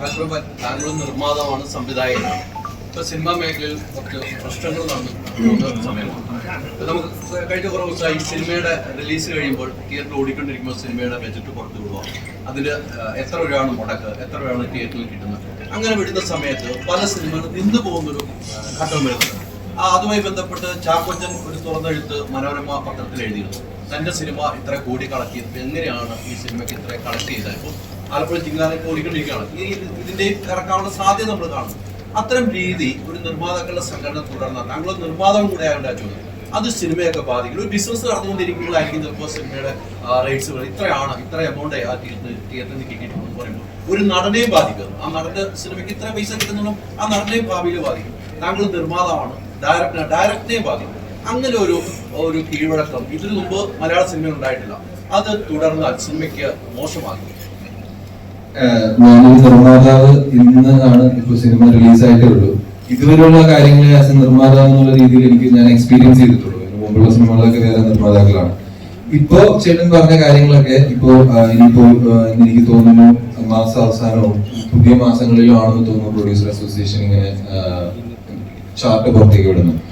താങ്കൾ നിർമ്മാതാവാണ് സംവിധായകനാണ് ഇപ്പൊ സിനിമാ മേഖലയിൽ കുറച്ച് പ്രശ്നങ്ങൾ നടന്നു. സമയമാണ്. നമുക്ക് കഴിഞ്ഞ കുറേ ദിവസമായി സിനിമയുടെ റിലീസ് കഴിയുമ്പോൾ തിയേറ്ററിൽ ഓടിക്കൊണ്ടിരിക്കുമ്പോൾ സിനിമയുടെ ബജറ്റ് പുറത്തു വിടുക അതിൽ എത്ര രൂപയാണ് മുടക്ക്? എത്ര രൂപയാണ് തിയേറ്ററിൽ കിട്ടുന്നത്? അങ്ങനെ വിടുന്ന സമയത്ത് പല സിനിമകളും നിന്നു പോകുന്നൊരു ഘട്ടം വരുന്നുണ്ട്. ആ അതുമായി ബന്ധപ്പെട്ട് ചാക്കോച്ചൻ ഒരു തുറന്നെഴുത്ത് മനോരമ പത്രത്തിൽ എഴുതിയിരുന്നു. തന്റെ സിനിമ ഇത്ര കോടി കളക്ട് ചെയ്തത് എങ്ങനെയാണ്? ഈ സിനിമയ്ക്ക് ഇത്ര കളക്ട് ചെയ്തത്? ആലപ്പുഴ ചിങ്ങാനൊക്കെ ഓടിക്കൊണ്ടിരിക്കുകയാണ്. ഇതിന്റെ ഇറക്കാനുള്ള സാധ്യത നമ്മൾ കാണുന്നു അത്തരം രീതി ഒരു നിർമ്മാതാക്കളുടെ സംഘടന തുടർന്ന താങ്കൾ നിർമ്മാതാവ് കൂടെ ആയതുകൊണ്ട് ചോദ്യം. അത് സിനിമയൊക്കെ ബാധിക്കും. ഒരു ബിസിനസ് നടന്നുകൊണ്ടിരിക്കുമ്പോഴായിരിക്കും ചിലപ്പോൾ സിനിമയുടെ റേറ്റ്സുകൾ ഇത്രയാണ് ഇത്ര എമൗണ്ട് ആ തിയേറ്ററിൽ നിന്ന് കിട്ടിയിട്ടുണ്ട് പറയുമ്പോൾ. ഒരു നടനെയും ബാധിക്കുന്നു ആ നടന്റെ സിനിമയ്ക്ക് ഇത്ര പൈസ കിട്ടുന്നതും ആ നടനെയും ഭാവിയിൽ ബാധിക്കും. താങ്കൾ നിർമ്മാതാവാണ്. ഡയറക്ടർ ഡയറക്ടറെയും ബാധിക്കും. അങ്ങനെ ഒരു ഒരു കീഴ്വഴക്കം ഇതിനു മുമ്പ് മലയാള സിനിമ ഉണ്ടായിട്ടില്ല. അത് തുടർന്നാൽ സിനിമയ്ക്ക് മോശമാകും. ഞാനൊരു നിർമ്മാതാവ് ഇന്ന് ആണ് ഇപ്പൊ സിനിമ റിലീസ് ആയിട്ടേ ഉള്ളൂ ഇതുവരെയുള്ള കാര്യങ്ങളെ ആസ് എ നിർമ്മാതാവ് എന്നുള്ള രീതിയിൽ എനിക്ക് ഞാൻ എക്സ്പീരിയൻസ് ചെയ്തിട്ടുള്ളൂ. എന്റെ മുമ്പുള്ള സിനിമകളൊക്കെ വേറെ നിർമ്മാതാക്കളാണ്. ഇപ്പോ ചേട്ടൻ പറഞ്ഞ കാര്യങ്ങളൊക്കെ ഇപ്പോ ഇനിയിപ്പോ എനിക്ക് തോന്നുന്നു മാസ അവസാനവും പുതിയ മാസങ്ങളിലും ആണെന്ന് തോന്നുന്നു പ്രൊഡ്യൂസർ അസോസിയേഷൻ ഇങ്ങനെ ചാർട്ട് പുറത്തേക്ക് വിടുന്നത്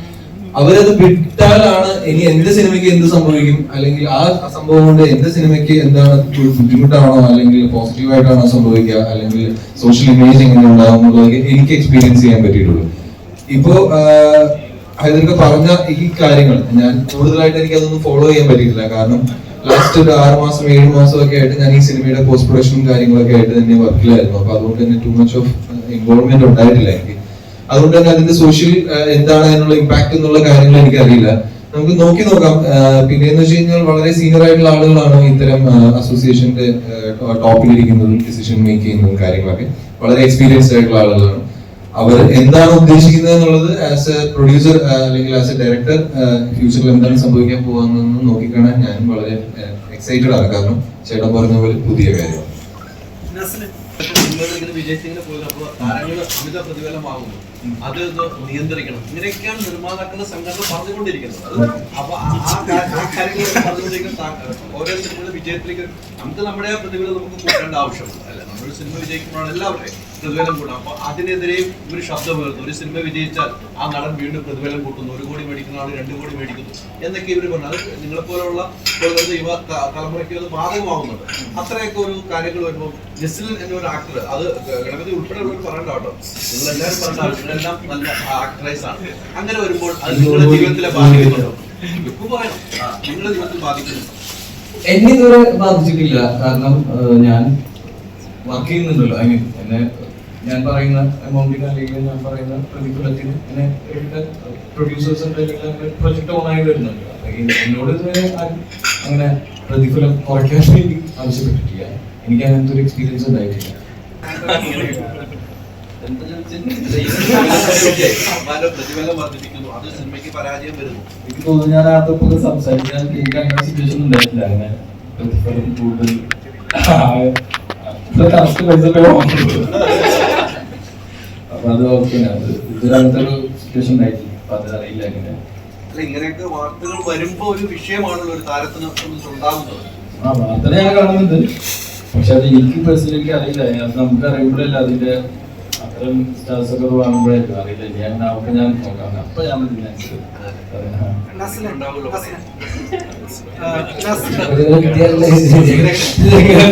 അവരത് വിട്ടാലാണ് ഇനി എന്റെ സിനിമയ്ക്ക് എന്ത് സംഭവിക്കും? അല്ലെങ്കിൽ ആ സംഭവം കൊണ്ട് എന്റെ സിനിമയ്ക്ക് എന്താണ് ബുദ്ധിമുട്ടാണോ? അല്ലെങ്കിൽ പോസിറ്റീവ് ആയിട്ടാണോ സംഭവിക്കുക? അല്ലെങ്കിൽ സോഷ്യൽ ഇമേജ് എങ്ങനെ ഉണ്ടാവും എനിക്ക് എക്സ്പീരിയൻസ് ചെയ്യാൻ പറ്റിയിട്ടുള്ളൂ. ഇപ്പോ ഹൈദർക്ക് പറഞ്ഞ ഈ കാര്യങ്ങൾ ഞാൻ കൂടുതലായിട്ട് എനിക്ക് അതൊന്നും ഫോളോ ചെയ്യാൻ പറ്റിയിട്ടില്ല. കാരണം ലാസ്റ്റ് ഒരു ആറ് മാസം ഏഴ് മാസം ഒക്കെ ആയിട്ട് ഞാൻ ഈ സിനിമയുടെ പോസ്റ്റ് പ്രൊഡക്ഷനും കാര്യങ്ങളൊക്കെ ആയിട്ട് തന്നെ വർക്കിലായിരുന്നു അപ്പൊ അതുകൊണ്ട് തന്നെ ടു മച്ച് ഓഫ് ഇൻവോൾവ്മെന്റ് ഉണ്ടായിട്ടില്ല എനിക്ക്. അതുകൊണ്ട് തന്നെ അതിന്റെ സോഷ്യൽ എന്താണ് അതിനുള്ള ഇമ്പാക്ട് എന്നുള്ള കാര്യങ്ങൾ എനിക്കറിയില്ല. നമുക്ക് നോക്കി നോക്കാം. പിന്നെ എന്ന് വെച്ച് കഴിഞ്ഞാൽ വളരെ സീനിയർ ആയിട്ടുള്ള ആളുകളാണ് ഇത്തരം അസോസിയേഷന്റെ ടോപ്പിലിരിക്കുന്നതും ഡിസിഷൻ മേക്ക് ചെയ്യുന്നതും കാര്യങ്ങളൊക്കെ. വളരെ എക്സ്പീരിയൻസ്ഡ് ആയിട്ടുള്ള ആളുകളാണ്. അവർ എന്താണ് ഉദ്ദേശിക്കുന്നത് എന്നുള്ളത് ആസ് എ പ്രൊഡ്യൂസർ അല്ലെങ്കിൽ ആസ് എ ഡയറക്ടർ ഫ്യൂച്ചറിൽ എന്താണ് സംഭവിക്കാൻ പോകുന്നതെന്ന് നോക്കിക്കാണാൻ ഞാൻ വളരെ എക്സൈറ്റഡ് ആണ്. കാരണം ചേട്ടൻ പറഞ്ഞ പോലെ പുതിയ കാര്യമാണ് അത് നിയന്ത്രിക്കണം. ഇങ്ങനെയൊക്കെയാണ് നിർമ്മാതാക്കളുടെ സംഘടന പറഞ്ഞുകൊണ്ടിരിക്കുന്നത്. അത് അപ്പൊ ആ കാര്യങ്ങൾ പറഞ്ഞുകൊണ്ടിരിക്കുന്ന ഓരോ സിനിമയുടെ വിജയത്തിലേക്ക് നമുക്ക് നമ്മുടെ ആ പ്രതിഫലം നമുക്ക് കൂട്ടേണ്ട ആവശ്യമുണ്ട്. അല്ല? നമ്മൾ സിനിമ വിജയിക്കുമ്പോഴാണ് എല്ലാവരുടെയും പ്രതിഫലം കൂടാം അപ്പൊ അതിനെതിരെയും ഒരു ശബ്ദം ഉയർന്നു ഒരു സിനിമ വിജയിച്ചാൽ ആ നടൻ വീണ്ടും പ്രതിഫലം കൂട്ടുന്നു. ഒരു കോടി മേടിക്കുന്ന ആൾ രണ്ട് കോടി മേടിക്കുന്നു. എന്നൊക്കെ ഇവർ പറഞ്ഞു. അത് നിങ്ങളെ പോലുള്ള യുവ തലമുറയ്ക്ക് അത് ബാധകമാകുന്നുണ്ട്. അത്രയൊക്കെ ഒരു കാര്യങ്ങൾ വരുമ്പോൾ ജസ്ലിൻ എന്നൊരു ആക്ടർ അത് ഗണപതി ഉൾപ്പെടെയുള്ളവർ പറയണ്ട കേട്ടോ. നിങ്ങൾ എല്ലാവരും പറഞ്ഞ നല്ല ആക്ട്രൈസ് ആണ്. അങ്ങനെ വരുമ്പോൾ അത് നിങ്ങളുടെ ജീവിതത്തിലെ ബാധിക്കുന്നുണ്ടോ. ഇപ്പൊ പറയണം. ആ, നിങ്ങളുടെ ജീവിതത്തിൽ ബാധിക്കുന്നു എന്നെ ഇതുവരെ ബാധിച്ചിട്ടില്ല. കാരണം ഞാൻ വർക്ക് ചെയ്യുന്നുണ്ടല്ലോ. ഐ മീൻ എന്നെ ഞാൻ പറയുന്ന എമൗണ്ടിന് അല്ലെങ്കിൽ ഞാൻ പറയുന്ന പ്രതിഫലത്തിന് എന്നെ പ്രൊഡ്യൂസേഴ്സ് അല്ലെങ്കിൽ പ്രൊജക്ട് ഓൺ ആയി വരുന്നുണ്ട്. എന്നോട് ഇതുവരെ അങ്ങനെ പ്രതിഫലം കുറയ്ക്കാൻ വേണ്ടി ആവശ്യപ്പെട്ടിട്ടില്ല. എനിക്ക് അങ്ങനത്തെ ഒരു എക്സ്പീരിയൻസ് ഉണ്ടായിട്ടില്ല. പ്രതിഫലം വർദ്ധിപ്പിക്കുന്നു. അത് സിനിമയ്ക്ക് പരാജയം വരുന്നു. എനിക്ക് തോന്നുന്നു ഞാൻ ആർക്കൊക്കെ സംസാരിക്കാൻ എനിക്ക് അങ്ങനെ സിറ്റുവേഷൻ ഉണ്ടായിട്ടില്ല. അങ്ങനെ പ്രതിഫലം കൂടുതൽ കറക്റ്റ് പൈസ പേ അപ്പൊ അത് ഓക്കെ അത് ഇതൊരു ഒരു സിറ്റുവേഷൻ ഉണ്ടായിട്ടില്ല. അപ്പൊ അത് അറിയില്ല എങ്ങനെ. അല്ല ഇങ്ങനെയൊക്കെ വാർത്തകൾ വരുമ്പോ ഒരു വിഷയമാണല്ലോ ഒരു താരത്തിന് ഒന്ന് ഉണ്ടാകുന്നത് ആ വാർത്ത ഞാൻ കാണുന്നുണ്ട്. പക്ഷെ അത് എനിക്ക് പേഴ്സണലി എനിക്ക് അറിയില്ല. അത് നമുക്ക് അറിയുമ്പോഴല്ല അതിന്റെ അത്തരം സ്റ്റാർസ് ഒക്കെ വാങ്ങുമ്പോഴായിരിക്കും അറിയില്ല ഞാൻ നമുക്ക് ഞാൻ നോക്കാം. അപ്പൊ ഞാൻ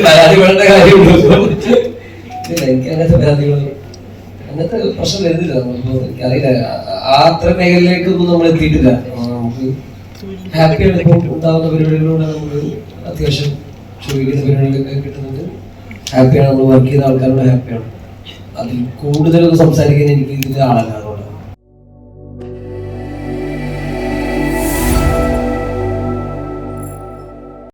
പരാതികളുടെ കാര്യമുള്ളൂ എനിക്ക് അങ്ങനത്തെ പ്രശ്നം വരുന്നില്ല. നമുക്ക് എനിക്കറിയില്ല. ആ അത്ര മേഖലയിലേക്കൊന്നും നമ്മൾ എത്തിയിട്ടില്ല. നമുക്ക് ഹാപ്പിയാണ് ഇപ്പോൾ ഉണ്ടാകുന്ന പരിപാടികളിലൂടെ നമുക്ക് അത്യാവശ്യം ചോദിക്കുന്ന പരിപാടികളൊക്കെ കിട്ടുന്നുണ്ട്. ഹാപ്പിയാണ് നമ്മൾ വർക്ക് ചെയ്യുന്ന ആൾക്കാരോട് ഹാപ്പിയാണ് അതിൽ കൂടുതലൊന്നും സംസാരിക്കാൻ എനിക്ക് ഇതിൽ ആളല്ല